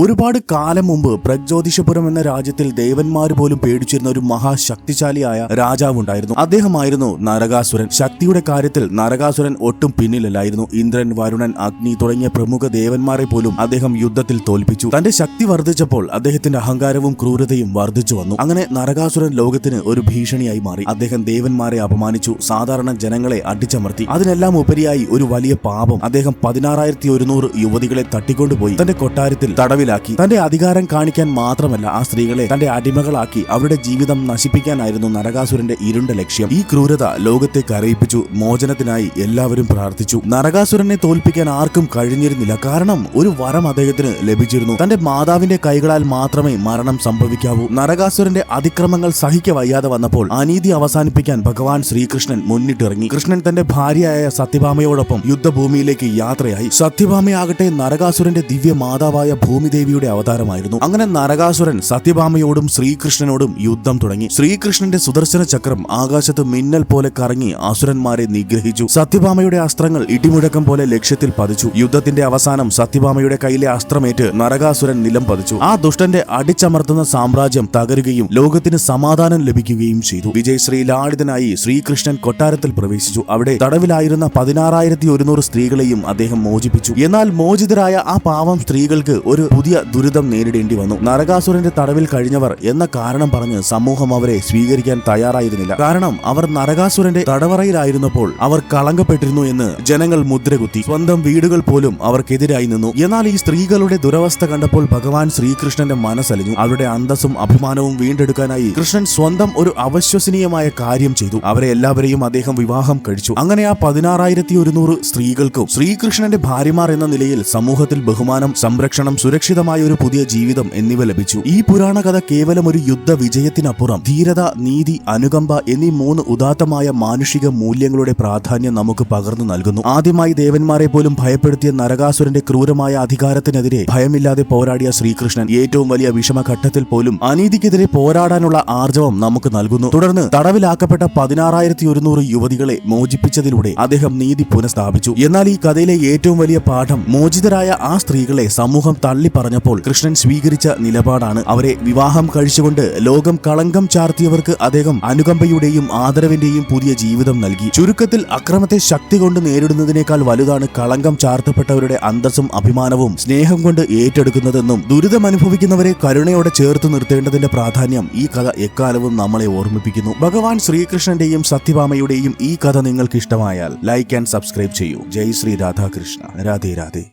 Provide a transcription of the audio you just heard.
ഒരുപാട് കാലം മുമ്പ് പ്രജ്യോതിഷപുരം എന്ന രാജ്യത്തിൽ ദേവന്മാർ പോലും പേടിച്ചിരുന്ന ഒരു മഹാശക്തിശാലിയായ രാജാവുണ്ടായിരുന്നു. അദ്ദേഹമായിരുന്നു നരകാസുരൻ. ശക്തിയുടെ കാര്യത്തിൽ നരകാസുരൻ ഒട്ടും പിന്നിലല്ലായിരുന്നു. ഇന്ദ്രൻ വരുണൻ അഗ്നി തുടങ്ങിയ പ്രമുഖ ദേവന്മാരെ പോലും അദ്ദേഹം യുദ്ധത്തിൽ തോൽപ്പിച്ചു. തന്റെ ശക്തി വർദ്ധിച്ചപ്പോൾ അദ്ദേഹത്തിന്റെ അഹങ്കാരവും ക്രൂരതയും വർദ്ധിച്ചു വന്നു. അങ്ങനെ നരകാസുരൻ ലോകത്തിന് ഒരു ഭീഷണിയായി മാറി. അദ്ദേഹം ദേവന്മാരെ അപമാനിച്ചു സാധാരണ ജനങ്ങളെ അടിച്ചമർത്തി. അതിനെല്ലാം ഉപരിയായി ഒരു വലിയ പാപം. അദ്ദേഹം പതിനാറായിരത്തി ഒരുന്നൂറ് യുവതികളെ തട്ടിക്കൊണ്ടുപോയി. തന്റെ കൊട്ടാരത്തിൽ തടവിലാക്കി തന്റെ അധികാരം കാണിക്കാൻ മാത്രമല്ല ആ സ്ത്രീകളെ തന്റെ അടിമകളാക്കി അവരുടെ ജീവിതം നശിപ്പിക്കാനായിരുന്നു നരകാസുരന്റെ ഇരുണ്ട ലക്ഷ്യം. ഈ ക്രൂരത ലോകത്തെ കരയിപ്പിച്ചു മോചനത്തിനായി എല്ലാവരും പ്രാർത്ഥിച്ചു. നരകാസുരനെ തോൽപ്പിക്കാൻ ആർക്കും കഴിഞ്ഞിരുന്നില്ല. കാരണം ഒരു വരം അദ്ദേഹത്തിന് ലഭിച്ചിരുന്നു. തന്റെ മാതാവിന്റെ കൈകളാൽ മാത്രമേ മരണം സംഭവിക്കാവൂ. നരകാസുരന്റെ അതിക്രമങ്ങൾ സഹിക്ക വയ്യാതെ വന്നപ്പോൾ അനീതി അവസാനിപ്പിക്കാൻ ഭഗവാൻ ശ്രീകൃഷ്ണൻ മുന്നിട്ടിറങ്ങി. കൃഷ്ണൻ തന്റെ ഭാര്യയായ സത്യഭാമയോടൊപ്പം യുദ്ധഭൂമിയിലേക്ക് യാത്രയായി. സത്യഭാമയാകട്ടെ നരകാസുരന്റെ ദിവ്യ മാതാവായ ഭൂമിദേവിയുടെ അവതാരമായിരുന്നു. അങ്ങനെ നരകാസുരൻ സത്യഭാമയോടും ശ്രീകൃഷ്ണനോടും യുദ്ധം തുടങ്ങി. ശ്രീകൃഷ്ണന്റെ സുദർശന ചക്രം ആകാശത്ത് മിന്നൽ പോലെ കറങ്ങി അസുരന്മാരെ നിഗ്രഹിച്ചു. സത്യഭാമയുടെ അസ്ത്രങ്ങൾ ഇടിമുഴക്കം പോലെ ലക്ഷ്യത്തിൽ പതിച്ചു. യുദ്ധത്തിന്റെ അവസാനം സത്യഭാമയുടെ കയ്യിലെ അസ്ത്രമേറ്റ് നരകാസുരൻ നിലം പതിച്ചു. ആ ദുഷ്ടന്റെ അടിച്ചമർത്തുന്ന സാമ്രാജ്യം തകരുകയും ലോകത്തിന് സമാധാനം ലഭിക്കുകയും ചെയ്തു. വിജയശ്രീ ലാളിതനായി ശ്രീകൃഷ്ണൻ കൊട്ടാരത്തിൽ പ്രവേശിച്ചു. അവിടെ തടവിലായിരുന്ന പതിനാറായിരത്തി ഒരുന്നൂറ് സ്ത്രീകളെയും അദ്ദേഹം മോചിപ്പിച്ചു. എന്നാൽ മോചിതരായ ആ പാവം സ്ത്രീകൾക്ക് ഒരു പുതിയ ദുരിതം നേരിടേണ്ടി വന്നു. നരകാസുരന്റെ തടവിൽ കഴിഞ്ഞവർ എന്ന കാരണം പറഞ്ഞ് സമൂഹം അവരെ സ്വീകരിക്കാൻ തയ്യാറായിരുന്നില്ല. കാരണം അവർ നരകാസുരന്റെ തടവറയിലായിരുന്നപ്പോൾ അവർ കളങ്കപ്പെട്ടിരുന്നു എന്ന് ജനങ്ങൾ മുദ്രകുത്തി. സ്വന്തം വീടുകൾ പോലും അവർക്കെതിരായി നിന്നു. എന്നാൽ ഈ സ്ത്രീകളുടെ ദുരവസ്ഥ കണ്ടപ്പോൾ ഭഗവാൻ ശ്രീകൃഷ്ണന്റെ മനസ്സലിഞ്ഞു. അവരുടെ അന്തസ്സും അഭിമാനവും വീണ്ടെടുക്കാനായി കൃഷ്ണൻ സ്വന്തം ഒരു അവിശ്വസനീയമായ കാര്യം ചെയ്തു. അവരെ എല്ലാവരെയും അദ്ദേഹം വിവാഹം കഴിച്ചു. അങ്ങനെ ആ പതിനാറായിരത്തി ഒരുന്നൂറ് സ്ത്രീകൾക്കും ശ്രീകൃഷ്ണന്റെ ഭാര്യമാർ എന്ന നിലയിൽ സമൂഹത്തിൽ ബഹുമാനം സംരക്ഷണം സുരക്ഷിതമായ ഒരു പുതിയ ജീവിതം എന്നിവ ലഭിച്ചു. ഈ പുരാണ കഥ കേവലം ഒരു യുദ്ധ വിജയത്തിനപ്പുറം ധീരത നീതി അനുകമ്പ എന്നീ മൂന്ന് ഉദാത്തമായ മാനുഷിക മൂല്യങ്ങളുടെ പ്രാധാന്യം നമുക്ക് പകർന്നു നൽകുന്നു. ആദ്യമായി ദേവന്മാരെ പോലും ഭയപ്പെടുത്തിയ നരകാസുരന്റെ ക്രൂരമായ അധികാരത്തിനെതിരെ ഭയമില്ലാതെ പോരാടിയ ശ്രീകൃഷ്ണൻ ഏറ്റവും വലിയ വിഷമഘട്ടത്തിൽ പോലും അനീതിക്കെതിരെ പോരാടാനുള്ള ആർജവം നമുക്ക് നൽകുന്നു. തുടർന്ന് തടവിലാക്കപ്പെട്ട പതിനാറായിരത്തി ഒരുന്നൂറ് യുവതികളെ മോചിപ്പിച്ചതിലൂടെ അദ്ദേഹം നീതി പുനഃസ്ഥാപിച്ചു. എന്നാൽ ഈ കഥയിലെ ഏറ്റവും വലിയ പാഠം മോചിതരായ ആ സ്ത്രീകളെ സമൂഹം തള്ളി പറഞ്ഞപ്പോൾ കൃഷ്ണൻ സ്വീകരിച്ച നിലപാടാണ് അവരെ വിവാഹം കഴിച്ചുകൊണ്ട് ലോകം കളങ്കം ചാർത്തിയവർക്ക് അദ്ദേഹം അനുകമ്പയുടെയും ആദരവിന്റെയും പുതിയ ജീവിതം നൽകി. ചുരുക്കത്തിൽ അക്രമത്തെ ശക്തി കൊണ്ട് നേരിടുന്നതിനേക്കാൾ വലുതാണ് കളങ്കം ചാർത്തപ്പെട്ടവരുടെ അന്തസ്സും അഭിമാനവും സ്നേഹം കൊണ്ട് ഏറ്റെടുക്കുന്നതെന്നും ദുരിതം അനുഭവിക്കുന്നവരെ കരുണയോടെ ചേർത്ത് നിർത്തേണ്ടതിന്റെ പ്രാധാന്യം ഈ കഥ എക്കാലവും നമ്മളെ ഓർമ്മിപ്പിക്കുന്നു. ഭഗവാൻ ശ്രീകൃഷ്ണന്റെയും സത്യഭാമയുടെയും ഈ കഥ നിങ്ങൾക്ക് ഇഷ്ടമായാൽ ലൈക്ക് ആൻഡ് സബ്സ്ക്രൈബ് ചെയ്യൂ. ജയ് ശ്രീ രാധാകൃഷ്ണ. രാധേ രാധേ.